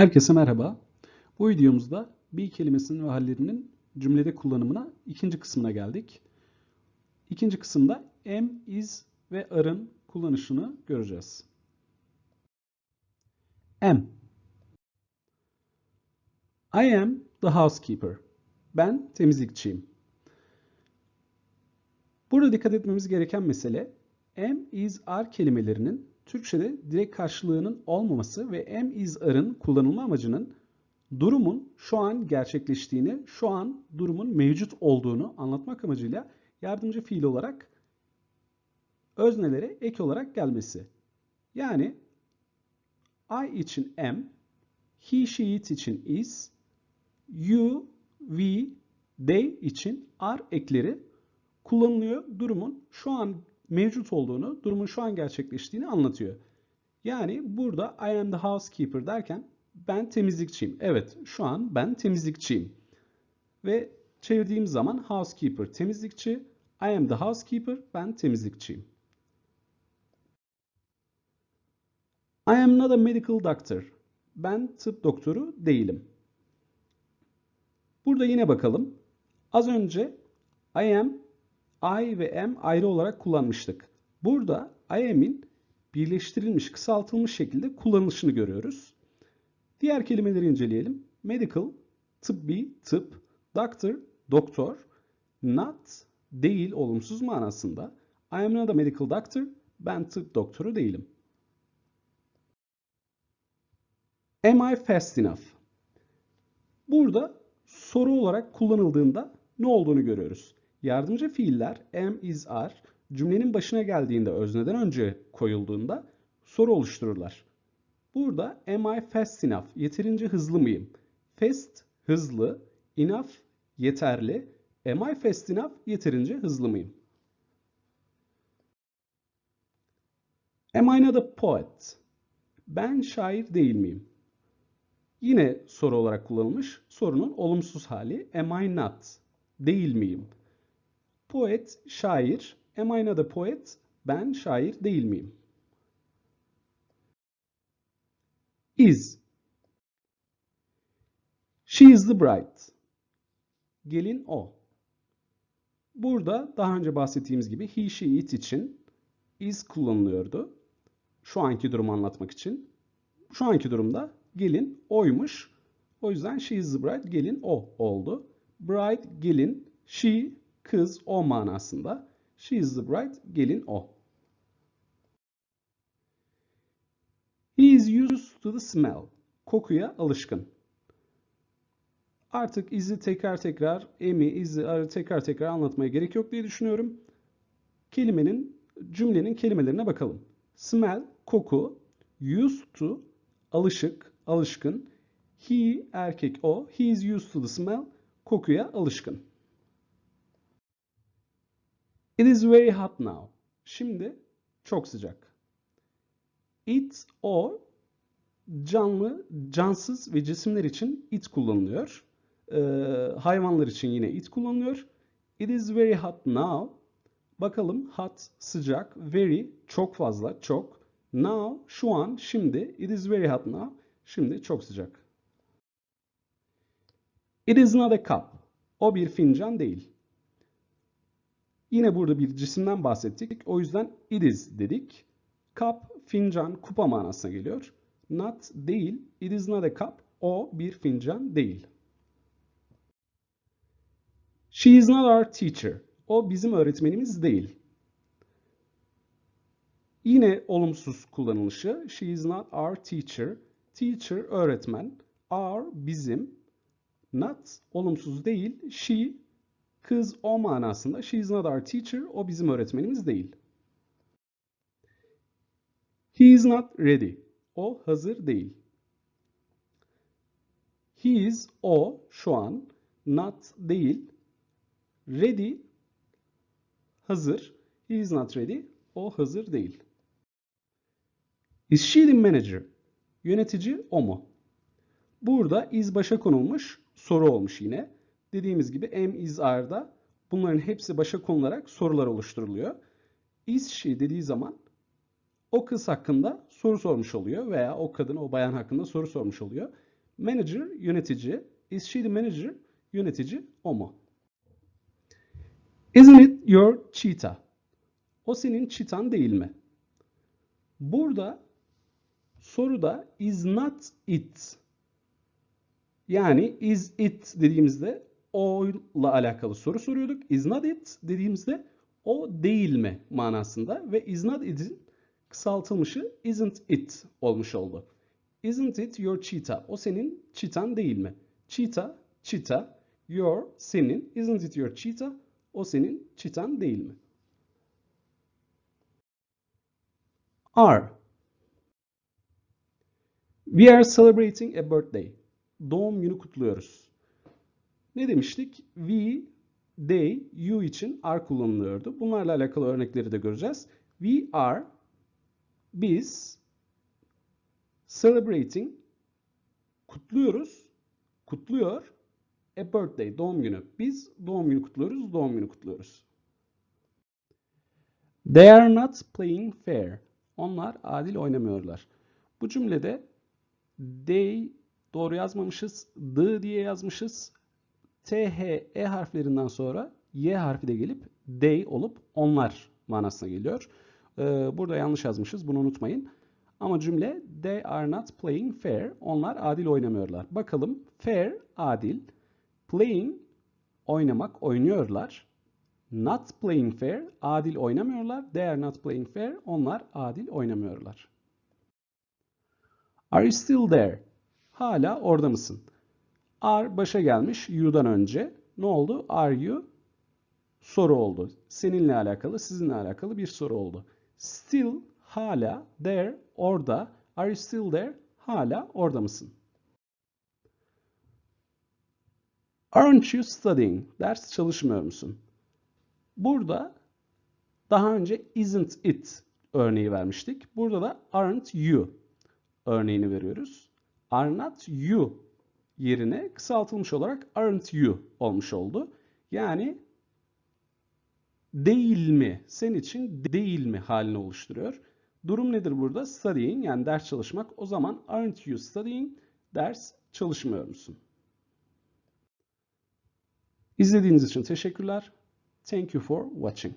Herkese merhaba. Bu videomuzda be kelimesinin ve hallerinin cümlede kullanımına ikinci kısmına geldik. İkinci kısımda am, is ve are'ın kullanışını göreceğiz. Am I am the housekeeper. Ben temizlikçiyim. Burada dikkat etmemiz gereken mesele am, is, are kelimelerinin Türkçe'de direkt karşılığının olmaması ve am, is, are'ın kullanılma amacının durumun şu an gerçekleştiğini, şu an durumun mevcut olduğunu anlatmak amacıyla yardımcı fiil olarak öznelere ek olarak gelmesi. Yani I için am, he, she, it için is, you, we, they için are ekleri kullanılıyor. Durumun şu an mevcut olduğunu, durumun şu an gerçekleştiğini anlatıyor. Yani burada I am the housekeeper derken ben temizlikçiyim. Evet, şu an ben temizlikçiyim. Ve çevirdiğim zaman housekeeper temizlikçi, I am the housekeeper, ben temizlikçiyim. I am not a medical doctor. Ben tıp doktoru değilim. Burada yine bakalım. Az önce I am, I ve am ayrı olarak kullanmıştık. Burada I am'in birleştirilmiş, kısaltılmış şekilde kullanılışını görüyoruz. Diğer kelimeleri inceleyelim. Medical, tıbbi, tıp, doctor, doktor, not, değil, olumsuz manasında. I am not a medical doctor, ben tıp doktoru değilim. Am I fast enough? Burada soru olarak kullanıldığında ne olduğunu görüyoruz. Yardımcı fiiller am, is, are cümlenin başına geldiğinde özneden önce koyulduğunda soru oluştururlar. Burada am I fast enough? Yeterince hızlı mıyım? Fast hızlı, enough yeterli. Am I fast enough? Yeterince hızlı mıyım? Am I not a poet? Ben şair değil miyim? Yine soru olarak kullanılmış. Sorunun olumsuz hali am I not? Değil miyim? Poet, şair. Am I not a poet? Ben şair değil miyim? Is. She is the bride. Gelin o. Burada daha önce bahsettiğimiz gibi he, she, it için is kullanılıyordu. Şu anki durumu anlatmak için. Şu anki durumda gelin oymuş. O yüzden she is the bride gelin o oldu. Bride gelin, she kız o manasında. She is the bride gelin o. He is used to the smell. Kokuya alışkın. Artık izi tekrar tekrar, emi, izi tekrar tekrar anlatmaya gerek yok diye düşünüyorum. Kelimenin, cümlenin kelimelerine bakalım. Smell, koku, used to, alışık, alışkın. He, erkek o. He is used to the smell, kokuya alışkın. It is very hot now. Şimdi çok sıcak. It, o, canlı, cansız ve cisimler için it kullanılıyor. Ee, hayvanlar için yine it kullanılıyor. It is very hot now. Bakalım hot, sıcak, very, çok fazla, çok. Now, şu an, şimdi. It is very hot now. Şimdi çok sıcak. It is not a cup. O bir fincan değil. Yine burada bir cisimden bahsettik. O yüzden it is dedik. Cup, fincan, kupa manasına geliyor. Not değil. It is not a cup. O bir fincan değil. She is not our teacher. O bizim öğretmenimiz değil. Yine olumsuz kullanılışı. She is not our teacher. Teacher öğretmen. Our bizim. Not olumsuz değil. She kız o manasında. She is not our teacher. O bizim öğretmenimiz değil. He is not ready. O hazır değil. He is o şu an not değil. Ready hazır. He is not ready. O hazır değil. Is she the manager? Yönetici o mu? Burada is başa konulmuş soru olmuş yine. Dediğimiz gibi am is are'da bunların hepsi başa konularak sorular oluşturuluyor. Is she dediği zaman o kız hakkında soru sormuş oluyor veya o kadın, o bayan hakkında soru sormuş oluyor. Manager yönetici. Is she the manager? Yönetici o mu? Isn't it your cheetah? O senin çitan değil mi? Burada soruda is not it yani is it dediğimizde o ile alakalı soru soruyorduk. Is not it dediğimizde o değil mi manasında ve is not it'in kısaltılmışı isn't it olmuş oldu. Isn't it your cheetah? O senin çitan değil mi? Cheetah, cheetah, your senin. Isn't it your cheetah? O senin çitan değil mi? Are. We are celebrating a birthday. Doğum günü kutluyoruz. Ne demiştik? We, they, you için are kullanılıyordu. Bunlarla alakalı örnekleri de göreceğiz. We are, biz, celebrating, kutluyoruz, kutluyor, a birthday, doğum günü. Biz doğum günü kutluyoruz, doğum günü kutluyoruz. They are not playing fair. Onlar adil oynamıyorlar. Bu cümlede they doğru yazmamışız. The diye yazmışız. T, H, E harflerinden sonra Y harfi de gelip they olup onlar manasına geliyor. Ee, burada yanlış yazmışız. Bunu unutmayın. Ama cümle they are not playing fair. Onlar adil oynamıyorlar. Bakalım fair adil. Playing oynamak oynuyorlar. Not playing fair adil oynamıyorlar. They are not playing fair. Onlar adil oynamıyorlar. Are you still there? Hala orada mısın? Are başa gelmiş you'dan önce. Ne oldu? Are you? Soru oldu. Seninle alakalı, sizinle alakalı bir soru oldu. Still hala there orada. Are you still there? Hala orada mısın? Aren't you studying? Ders çalışmıyor musun? Burada daha önce isn't it örneği vermiştik. Burada da aren't you örneğini veriyoruz. Are not you yerine kısaltılmış olarak aren't you olmuş oldu. Yani değil mi, sen için değil mi halini oluşturuyor. Durum nedir burada? Studying yani ders çalışmak. O zaman aren't you studying? Ders çalışmıyor musun? İzlediğiniz için teşekkürler. Thank you for watching.